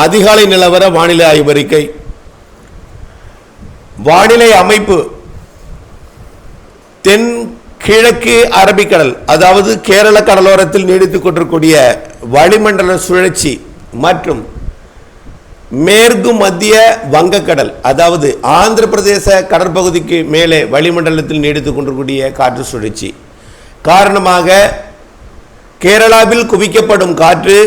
அதிகாலை நிலவர வானிலை ஆய்வறிக்கை. வானிலை அமைப்பு தென் கிழக்கு அரபிக்கடல் அதாவது கேரள கடலோரத்தில் நீடித்துக் கொண்டிருக்கூடிய வளிமண்டல சுழற்சி மற்றும் மேற்கு மத்திய வங்கக்கடல் அதாவது ஆந்திர பிரதேச கடற்பகுதிக்கு மேலே வளிமண்டலத்தில் நீடித்துக் கொண்டிருக்கூடிய காற்று சுழற்சி. காரணமாக கேரளாவில் குவிக்கப்படும் காற்று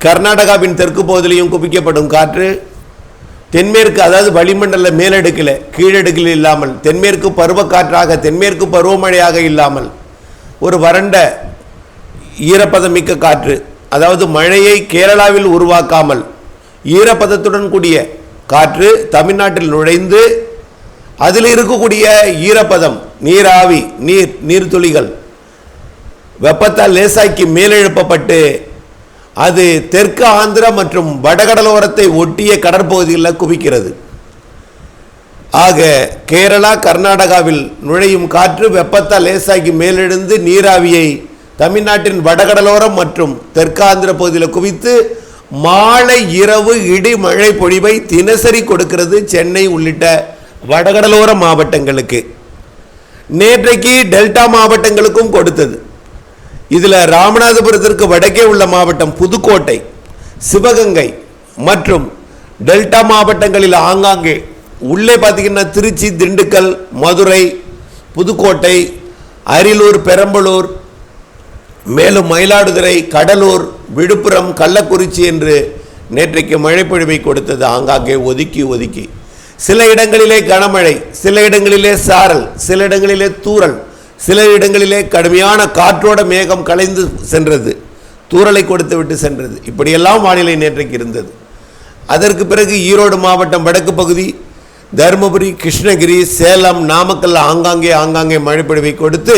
கர்நாடகாவின் தெற்கு பகுதியிலையும் குவிக்கப்படும் காற்று தென்மேற்கு அதாவது வளிமண்டல மேலடுக்கில் கீழடுக்கில் இல்லாமல் தென்மேற்கு பருவக்காற்றாக தென்மேற்கு பருவமழையாக இல்லாமல் ஒரு வறண்ட ஈரப்பதமிக்க காற்று அதாவது மழையை கேரளாவில் உருவாக்காமல் ஈரப்பதத்துடன் கூடிய காற்று தமிழ்நாட்டில் நுழைந்து அதில் இருக்கக்கூடிய ஈரப்பதம் நீராவி நீர் நீர்த்துளிகள் வெப்பத்தால் லேசாக்கி மேலெழுப்பப்பட்டு அது தெற்கு ஆந்திரா மற்றும் வடகடலோரத்தை ஒட்டிய கடற்பகுதிகளில் குவிக்கிறது. ஆக கேரளா கர்நாடகாவில் நுழையும் காற்று வெப்பத்தால் லேசாகி மேலெழுந்து நீராவியை தமிழ்நாட்டின் வடகடலோரம் மற்றும் தெற்காந்திர பகுதியில் குவித்து மாலை இரவு இடி மழை பொழிவை தினசரி கொடுக்கிறது சென்னை உள்ளிட்ட வடகடலோர மாவட்டங்களுக்கு. நேற்றைக்கு டெல்டா மாவட்டங்களுக்கும் கொடுத்தது. இதில் ராமநாதபுரத்திற்கு வடக்கே உள்ள மாவட்டம் புதுக்கோட்டை சிவகங்கை மற்றும் டெல்டா மாவட்டங்களில் ஆங்காங்கே உள்ளே பார்த்தீங்கன்னா திருச்சி திண்டுக்கல் மதுரை புதுக்கோட்டை அரியலூர் பெரம்பலூர் மேலும் மயிலாடுதுறை கடலூர் விழுப்புரம் கள்ளக்குறிச்சி என்று நேற்றைக்கு மழைப்பொழிவை கொடுத்தது ஆங்காங்கே ஒதுக்கி ஒதுக்கி. சில இடங்களிலே கனமழை சில இடங்களிலே சாரல் சில இடங்களிலே தூரல் சில இடங்களிலே கடுமையான காற்றோட மேகம் கலைந்து சென்றது. தூறலை கொடுத்து விட்டு சென்றது. இப்படியெல்லாம் வானிலை நேற்றைக்கு இருந்தது. அதற்கு பிறகு ஈரோடு மாவட்டம் வடக்கு பகுதி தருமபுரி கிருஷ்ணகிரி சேலம் நாமக்கல் ஆங்காங்கே ஆங்காங்கே மழைப்பொழிவை கொடுத்து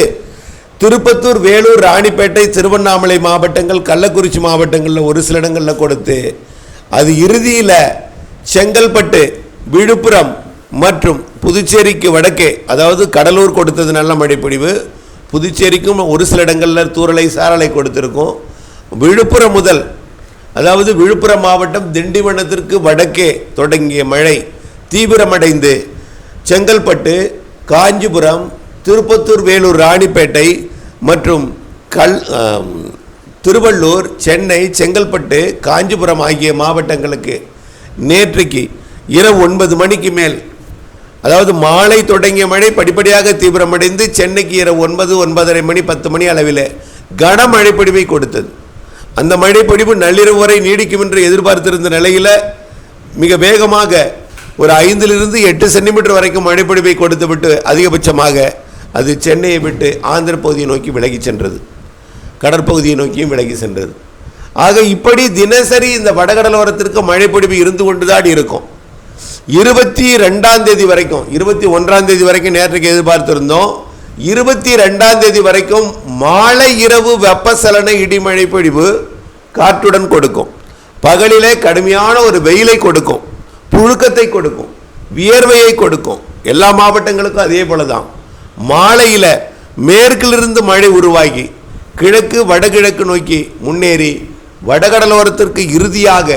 திருப்பத்தூர் வேலூர் ராணிப்பேட்டை திருவண்ணாமலை மாவட்டங்கள் கள்ளக்குறிச்சி மாவட்டங்களில் ஒரு சில இடங்களில் கொடுத்து அது இறுதியில் செங்கல்பட்டு விழுப்புரம் மற்றும் புதுச்சேரிக்கு வடக்கே அதாவது கடலூர் கொடுத்தது நல்ல மழைப்பொழிவு. புதுச்சேரிக்கும் ஒரு சில இடங்களில் தூறலை சாரலை கொடுத்திருக்கும். விழுப்புரம் முதல் அதாவது விழுப்புரம் மாவட்டம் திண்டிவனத்திற்கு வடக்கே தொடங்கிய மழை தீவிரமடைந்து செங்கல்பட்டு காஞ்சிபுரம் திருப்பத்தூர் வேலூர் ராணிப்பேட்டை மற்றும் கல் திருவள்ளூர் சென்னை செங்கல்பட்டு காஞ்சிபுரம் ஆகிய மாவட்டங்களுக்கு நேற்றைக்கு இரவு ஒன்பது மணிக்கு மேல் அதாவது மாலை தொடங்கிய மழை படிப்படியாக தீவிரமடைந்து சென்னைக்கு இரவு ஒன்பது ஒன்பதரை மணி பத்து மணி அளவில் கனமழை பொடிவை கொடுத்தது. அந்த மழை பொடிவு நள்ளிரவு வரை நீடிக்கும் என்று எதிர்பார்த்திருந்த நிலையில் மிக வேகமாக ஒரு ஐந்திலிருந்து எட்டு சென்டிமீட்டர் வரைக்கும் மழைப்பொழிவை கொடுத்துவிட்டு அதிகபட்சமாக அது சென்னையை விட்டு ஆந்திர பகுதியை நோக்கி விலகி சென்றது. கடற்பகுதியை நோக்கியும் விலகி சென்றது. ஆக இப்படி தினசரி இந்த வடகடலோரத்திற்கு மழைப்பொழிவு இருந்து கொண்டுதான் இருக்கும். இருபத்தி ரெண்டாம் தேதி வரைக்கும் இருபத்தி ஒன்றாம் தேதி வரைக்கும் நேற்றுக்கு எதிர்பார்த்திருந்தோம். இருபத்தி ரெண்டாம் தேதி வரைக்கும் மாலை இரவு வெப்பசலன இடிமழை பொழிவு காற்றுடன் கொடுக்கும். பகலிலே கடுமையான ஒரு வெயிலை கொடுக்கும். புழுக்கத்தை கொடுக்கும். வியர்வையை கொடுக்கும். எல்லா மாவட்டங்களுக்கும் அதே போல தான் மாலையில் மேற்கிலிருந்து மழை உருவாகி கிழக்கு வடகிழக்கு நோக்கி முன்னேறி வடகடலோரத்திற்கு இறுதியாக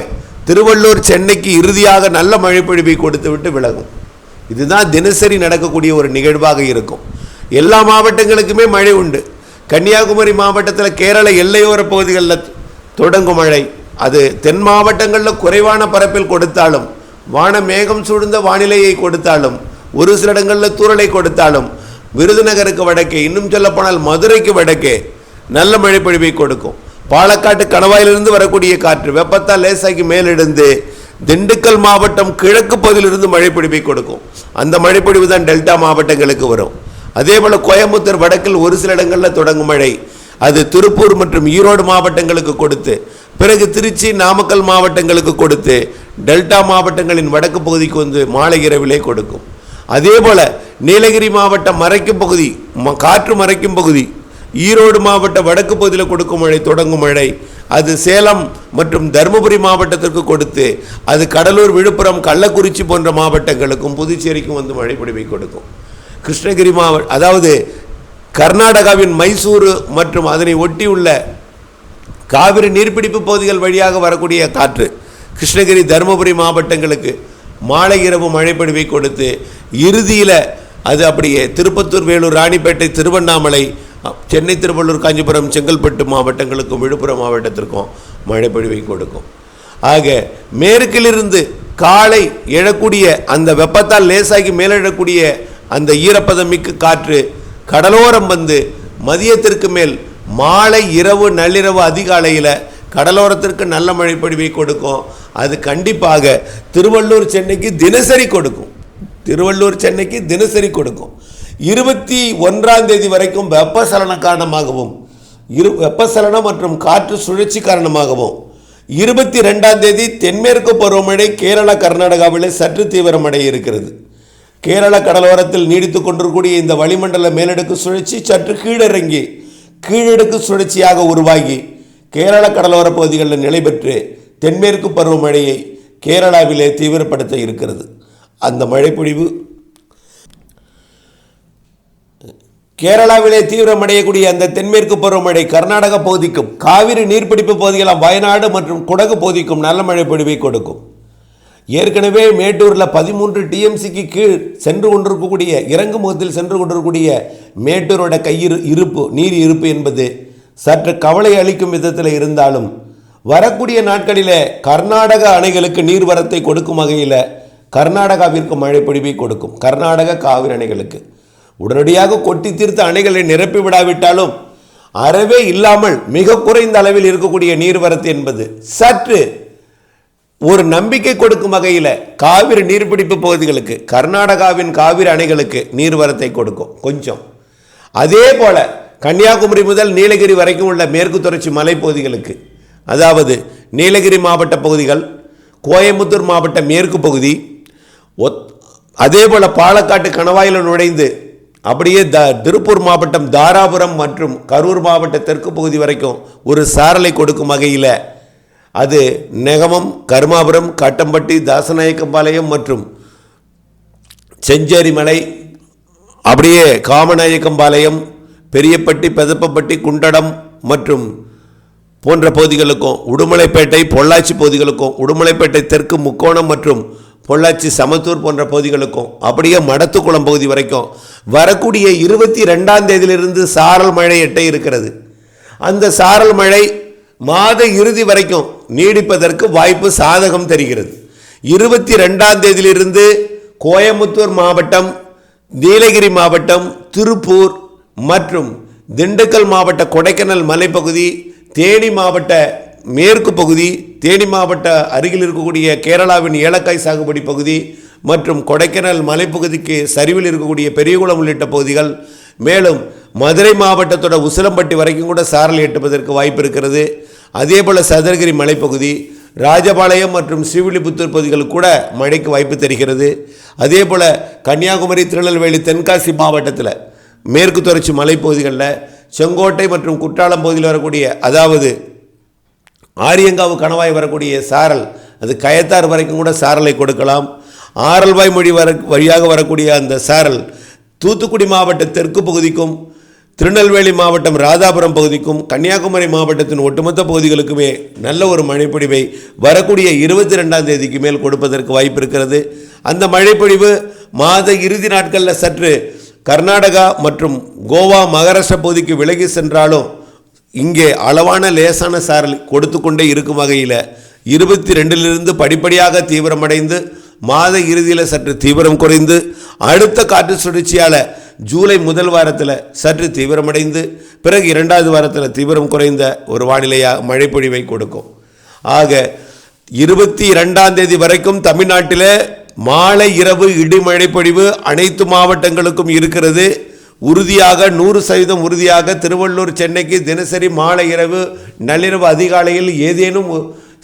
திருவள்ளூர் சென்னைக்கு இறுதியாக நல்ல மழை பொழிவை கொடுத்து விட்டு விலகும். இதுதான் தினசரி நடக்கக்கூடிய ஒரு நிகழ்வாக இருக்கும். எல்லா மாவட்டங்களுக்குமே மழை உண்டு. கன்னியாகுமரி மாவட்டத்தில் கேரள எல்லையோர பகுதிகளில் தொடங்கும் மழை. அது தென் மாவட்டங்களில் குறைவான பரப்பில் கொடுத்தாலும் வான மேகம் சூழ்ந்த வானிலையை கொடுத்தாலும் ஒரு சில இடங்களில் தூறலை கொடுத்தாலும் விருதுநகருக்கு வடக்கே இன்னும் சொல்லப்போனால் மதுரைக்கு வடக்கே நல்ல மழை பொழிவை கொடுக்கும். பாலக்காட்டு கணவாயிலிருந்து வரக்கூடிய காற்று வெப்பத்தால் லேசாக்கி மேலெடுந்து திண்டுக்கல் மாவட்டம் கிழக்கு பகுதியிலிருந்து மழைப்பிடிப்பை கொடுக்கும். அந்த மழை தான் டெல்டா மாவட்டங்களுக்கு வரும். அதே போல் கோயம்புத்தூர் வடக்கில் ஒரு சில இடங்களில் தொடங்கும் மழை. அது திருப்பூர் மற்றும் ஈரோடு மாவட்டங்களுக்கு கொடுத்து பிறகு திருச்சி நாமக்கல் மாவட்டங்களுக்கு கொடுத்து டெல்டா மாவட்டங்களின் வடக்கு பகுதிக்கு வந்து மாலை இரவிலே கொடுக்கும். அதே போல் நீலகிரி மாவட்டம் மறைக்கும் பகுதி ம- காற்று மறைக்கும் பகுதி ஈரோடு மாவட்ட வடக்கு பகுதியில் கொடுக்கும் மழை தொடங்கும் மழை. அது சேலம் மற்றும் தருமபுரி மாவட்டத்திற்கு கொடுத்து அது கடலூர் விழுப்புரம் கள்ளக்குறிச்சி போன்ற மாவட்டங்களுக்கும் புதுச்சேரிக்கும் வந்து மழை பொழிவை கொடுக்கும். கிருஷ்ணகிரி மாவட்ட அதாவது கர்நாடகாவின் மைசூரு மற்றும் அதனை ஒட்டியுள்ள காவிரி நீர்பிடிப்பு பகுதிகள் வழியாக வரக்கூடிய காற்று கிருஷ்ணகிரி தருமபுரி மாவட்டங்களுக்கு மாலை இரவு மழைப்பொழிவை கொடுத்து இறுதியில் அது அப்படியே திருப்பத்தூர் வேலூர் ராணிப்பேட்டை திருவண்ணாமலை சென்னை திருவள்ளூர் காஞ்சிபுரம் செங்கல்பட்டு மாவட்டங்களுக்கும் விழுப்புரம் மாவட்டத்திற்கும் மழைப்பொழிவை கொடுக்கும். ஆக மேற்கிலிருந்து காலை எழக்கூடிய அந்த வெப்பத்தால் லேசாகி மேலெழக்கூடிய அந்த ஈரப்பதம் மிக்க காற்று கடலோரம் வந்து மதியத்திற்கு மேல் மாலை இரவு நள்ளிரவு அதிகாலையில் கடலோரத்திற்கு நல்ல மழை பொழிவை கொடுக்கும். அது கண்டிப்பாக திருவள்ளூர் சென்னைக்கு தினசரி கொடுக்கும். திருவள்ளூர் சென்னைக்கு தினசரி கொடுக்கும். இருபத்தி ஒன்றாம் தேதி வரைக்கும் வெப்பசலன காரணமாகவும் இரு வெப்பசலனம் மற்றும் காற்று சுழற்சி காரணமாகவும் இருபத்தி ரெண்டாம் தேதி தென்மேற்கு பருவமழை கேரளா கர்நாடகாவிலே சற்று தீவிரமடைய இருக்கிறது. கேரள கடலோரத்தில் நீடித்துக் கொண்டிருக்கூடிய இந்த வளிமண்டல மேலடுக்கு சுழற்சி சற்று கீழிறங்கி கீழடுக்கு சுழற்சியாக உருவாகி கேரள கடலோர பகுதிகளில் நிலை பெற்று தென்மேற்கு பருவமழையை கேரளாவிலே தீவிரப்படுத்த இருக்கிறது. அந்த மழைப்பொழிவு கேரளாவிலே தீவிரமடையக்கூடிய அந்த தென்மேற்கு பருவமழை கர்நாடக பகுதிக்கும் காவிரி நீர்பிடிப்பு பகுதிகளாம் வயநாடு மற்றும் குடகு பகுதிக்கும் நல்ல மழை பொழிவை கொடுக்கும். ஏற்கனவே மேட்டூரில் பதிமூன்று டிஎம்சிக்கு கீழ் சென்று கொண்டிருக்கக்கூடிய இறங்கு முகத்தில் சென்று கொண்டிருக்கக்கூடிய மேட்டூரோட கையிரு இருப்பு நீர் இருப்பு என்பது சற்று கவலை அளிக்கும் விதத்தில் இருந்தாலும் வரக்கூடிய நாட்களிலே கர்நாடக அணைகளுக்கு நீர்வரத்தை கொடுக்கும் வகையில் கர்நாடகாவிற்கு மழை பொழிவை கொடுக்கும். கர்நாடக காவிரி அணைகளுக்கு. உடனடியாக கொட்டி தீர்த்த அணைகளை நிரப்பி விடாவிட்டாலும் அறவே இல்லாமல் மிக குறைந்த அளவில் இருக்கக்கூடிய நீர்வரத்து என்பது சற்று ஒரு நம்பிக்கை கொடுக்கும் வகையில் காவிரி நீர்பிடிப்பு பகுதிகளுக்கு கர்நாடகாவின் காவிரி அணைகளுக்கு நீர்வரத்தை கொடுக்கும் கொஞ்சம். அதே போல கன்னியாகுமரி முதல் நீலகிரி வரைக்கும் உள்ள மேற்கு தொடர்ச்சி மலைப்பகுதிகளுக்கு அதாவது நீலகிரி மாவட்ட பகுதிகள் கோயம்புத்தூர் மாவட்ட மேற்கு பகுதி ஒத் அதே போல பாலக்காட்டு கணவாயில் நுழைந்து அப்படியே த திருப்பூர் மாவட்டம் தாராபுரம் மற்றும் கரூர் மாவட்ட தெற்கு பகுதி வரைக்கும் ஒரு சாரலை கொடுக்கும் வகையில் அது நெகமம் கருமாபுரம் காட்டம்பட்டி தாசநாயக்கம்பாளையம் மற்றும் செஞ்சேரிமலை அப்படியே காமநாயக்கம்பாளையம் பெரியப்பட்டி பெதப்பப்பட்டி குண்டடம் மற்றும் போன்ற பகுதிகளுக்கும் உடுமலைப்பேட்டை பொள்ளாச்சி பகுதிகளுக்கும் உடுமலைப்பேட்டை தெற்கு முக்கோணம் மற்றும் பொள்ளாச்சி சமத்தூர் போன்ற பகுதிகளுக்கும் அப்படியே மடத்துக்குளம் பகுதி வரைக்கும் வரக்கூடிய இருபத்தி ரெண்டாம் தேதியிலிருந்து சாரல் மழை எட்ட இருக்கிறது. அந்த சாரல் மழை மாத இறுதி வரைக்கும் நீடிப்பதற்கு வாய்ப்பு சாதகம் தெரிகிறது. இருபத்தி ரெண்டாம் தேதியிலிருந்து கோயம்புத்தூர் மாவட்டம் நீலகிரி மாவட்டம் திருப்பூர் மற்றும் திண்டுக்கல் மாவட்ட கொடைக்கானல் மலைப்பகுதி தேனி மாவட்ட மேற்கு பகுதி தேனி மாவட்ட அருகில் இருக்கக்கூடிய கேரளாவின் ஏலக்காய் சாகுபடி பகுதி மற்றும் கொடைக்கானல் மலைப்பகுதிக்கு சரிவில் இருக்கக்கூடிய பெரியகுளம் உள்ளிட்ட பகுதிகள் மேலும் மதுரை மாவட்டத்தோட உசிலம்பட்டி வரைக்கும் கூட சாரல் எட்டுவதற்கு வாய்ப்பு இருக்கிறது. அதே போல் சதுரகிரி மலைப்பகுதி ராஜபாளையம் மற்றும் ஸ்ரீவில்லிபுத்தூர் பகுதிகள் கூட மழைக்கு வாய்ப்பு தெரிகிறது. அதே போல் கன்னியாகுமரி திருநெல்வேலி தென்காசி மாவட்டத்தில் மேற்கு தொடர்ச்சி மலைப்பகுதிகளில் செங்கோட்டை மற்றும் குற்றாலம் பகுதியில் வரக்கூடிய அதாவது ஆரியங்காவு கணவாய் வரக்கூடிய சாரல் அது கயத்தார் வரைக்கும் கூட சாரலை கொடுக்கலாம். ஆரல்வாய் மொழி வர வழியாக வரக்கூடிய அந்த சாரல் தூத்துக்குடி மாவட்ட தெற்கு பகுதிக்கும் திருநெல்வேலி மாவட்டம் ராதாபுரம் பகுதிக்கும் கன்னியாகுமரி மாவட்டத்தின் ஒட்டுமொத்த பகுதிகளுக்குமே நல்ல ஒரு மழைப்பொழிவை வரக்கூடிய இருபத்தி ரெண்டாம் தேதிக்கு மேல் கொடுப்பதற்கு வாய்ப்பு இருக்கிறது. அந்த மழைப்பொழிவு மாத இறுதி நாட்களில் சற்று கர்நாடகா மற்றும் கோவா மகாராஷ்டிரா பகுதிக்கு விலகி சென்றாலும் இங்கே அளவான லேசான சாரல் கொடுத்து கொண்டே இருக்கும் வகையில் இருபத்தி ரெண்டிலிருந்து படிப்படியாக தீவிரமடைந்து மாத இறுதியில் சற்று தீவிரம் குறைந்து அடுத்த காற்று சுழற்சியால் ஜூலை முதல் வாரத்தில் சற்று தீவிரமடைந்து பிறகு இரண்டாவது வாரத்தில் தீவிரம் குறைந்த ஒரு வானிலையாக மழைப்பொழிவை கொடுக்கும். ஆக இருபத்தி இரண்டாம் தேதி வரைக்கும் தமிழ்நாட்டில் மாலை இரவு இடி மழைப்பொழிவு அனைத்து மாவட்டங்களுக்கும் இருக்கிறது. உறுதியாக நூறு சதவீதம் உறுதியாக திருவள்ளூர் சென்னைக்கு தினசரி மாலை இரவு நள்ளிரவு அதிகாலையில் ஏதேனும்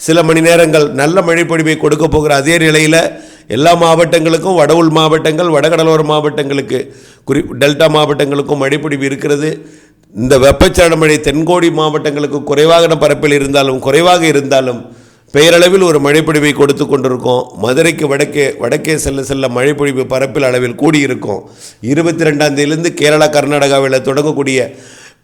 சில மணி நேரங்கள் நல்ல மழைப்பொழிவை கொடுக்க போகிற அதே நிலையில் எல்லா மாவட்டங்களுக்கும் வட உள் மாவட்டங்கள் வடகடலோர மாவட்டங்களுக்கு குறி டெல்டா மாவட்டங்களுக்கும் மழைப்பொழிவு இருக்கிறது. இந்த வெப்பச்சலன மழை தென்கோடி மாவட்டங்களுக்கு குறைவான பரப்பில் இருந்தாலும் குறைவாக இருந்தாலும் பெயரளவில் ஒரு மழைப்பொழிவை கொடுத்து கொண்டிருக்கோம். மதுரைக்கு வடக்கே வடக்கே செல்ல செல்ல மழைப்பொழிவு பரப்பில் அளவில் கூடியிருக்கும். இருபத்தி ரெண்டாம் தேதியிலிருந்து கேரளா கர்நாடகாவில் தொடங்கக்கூடிய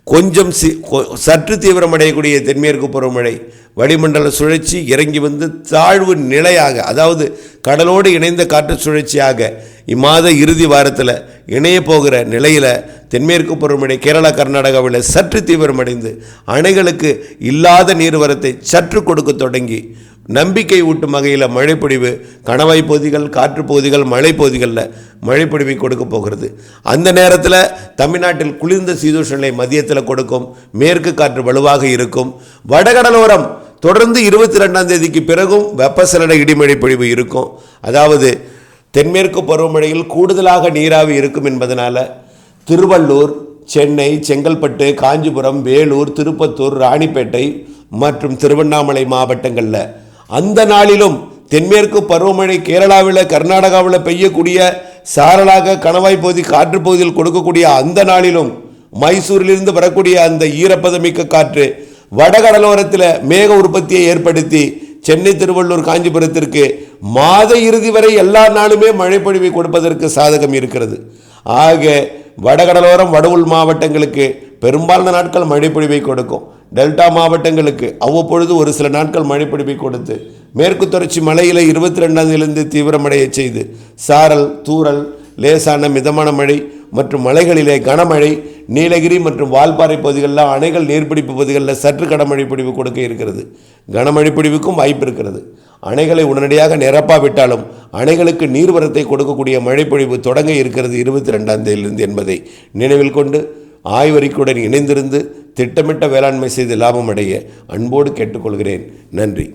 கொஞ்சம் சி கொ- சற்று தீவிரமடையக்கூடிய தென்மேற்கு பருவமழை வளிமண்டல சுழற்சி இறங்கி வந்து தாழ்வு நிலையாக அதாவது கடலோடு இணைந்த காற்று சுழற்சியாக இம்மாத இறுதி வாரத்தில் இணைய போகிற நிலையில் தென்மேற்கு பருவமழை கேரளா கர்நாடகாவில் சற்று தீவிரமடைந்து அணைகளுக்கு இல்லாத நீர்வரத்தை சற்று கொடுக்க தொடங்கி நம்பிக்கை ஊட்டும் வகையில் மழைப்பொழிவு கணவாய் பகுதிகள் காற்றுப்பகுதிகள் மழைப்பகுதிகளில் மழைப்பொழிவை கொடுக்க போகிறது. அந்த நேரத்தில் தமிழ்நாட்டில் குளிர்ந்த சீதோஷ நிலை மதியத்தில் கொடுக்கும் மேற்கு காற்று வலுவாக இருக்கும். வடகடலோரம் தொடர்ந்து இருபத்தி ரெண்டாம் தேதிக்கு பிறகும் வெப்பசலன இடிமழை பொழிவு இருக்கும். அதாவது தென்மேற்கு பருவமழையில் கூடுதலாக நீராவி இருக்கும் என்பதனால் திருவள்ளூர் சென்னை செங்கல்பட்டு காஞ்சிபுரம் வேலூர் திருப்பத்தூர் ராணிப்பேட்டை மற்றும் திருவண்ணாமலை மாவட்டங்களில். அந்த நாளிலும் தென்மேற்கு பருவமழை கேரளாவில் கர்நாடகாவில் பெய்யக்கூடிய சாரலாக கணவாய் பகுதி காற்று பகுதியில் கொடுக்கக்கூடிய அந்த நாளிலும் மைசூரிலிருந்து வரக்கூடிய அந்த ஈரப்பதமிக்க காற்று வடகடலோரத்தில் மேக உற்பத்தியை ஏற்படுத்தி சென்னை திருவள்ளூர் காஞ்சிபுரத்திற்கு மாத இறுதி வரை எல்லா நாளுமே மழைப்பொழிவை கொடுப்பதற்கு சாதகம் இருக்கிறது. ஆக வடகடலோரம் வடவுள் மாவட்டங்களுக்கு பெரும்பாலான நாட்கள் மழைப்பொழிவை கொடுக்கும். டெல்டா மாவட்டங்களுக்கு அவ்வப்பொழுது ஒரு சில நாட்கள் மழைப்பொழிவை கொடுத்து மேற்கு தொடர்ச்சி மலையில் இருபத்தி ரெண்டாந்திலிருந்து தீவிரமடைய செய்து சாரல் தூரல் லேசான மிதமான மழை மற்றும் மலைகளிலே கனமழை நீலகிரி மற்றும் வால்பாறை பகுதிகளில் அணைகள் நீர்பிடிப்பு பகுதிகளில் சற்று கனமழை பிடிவு கொடுக்க இருக்கிறது. கனமழை பிடிவுக்கும் வாய்ப்பு இருக்கிறது. அணைகளை உடனடியாக நிரப்பாவிட்டாலும் அணைகளுக்கு நீர்வரத்தை கொடுக்கக்கூடிய மழைப்பொழிவு தொடங்க இருக்கிறது இருபத்தி ரெண்டாம் தேதியிலிருந்து என்பதை நினைவில் கொண்டு ஆய்வறிக்கையுடன் இணைந்திருந்து திட்டமிட்ட வேளாண்மை செய்து லாபம் அடைய அன்போடு கேட்டுக்கொள்கிறேன். நன்றி.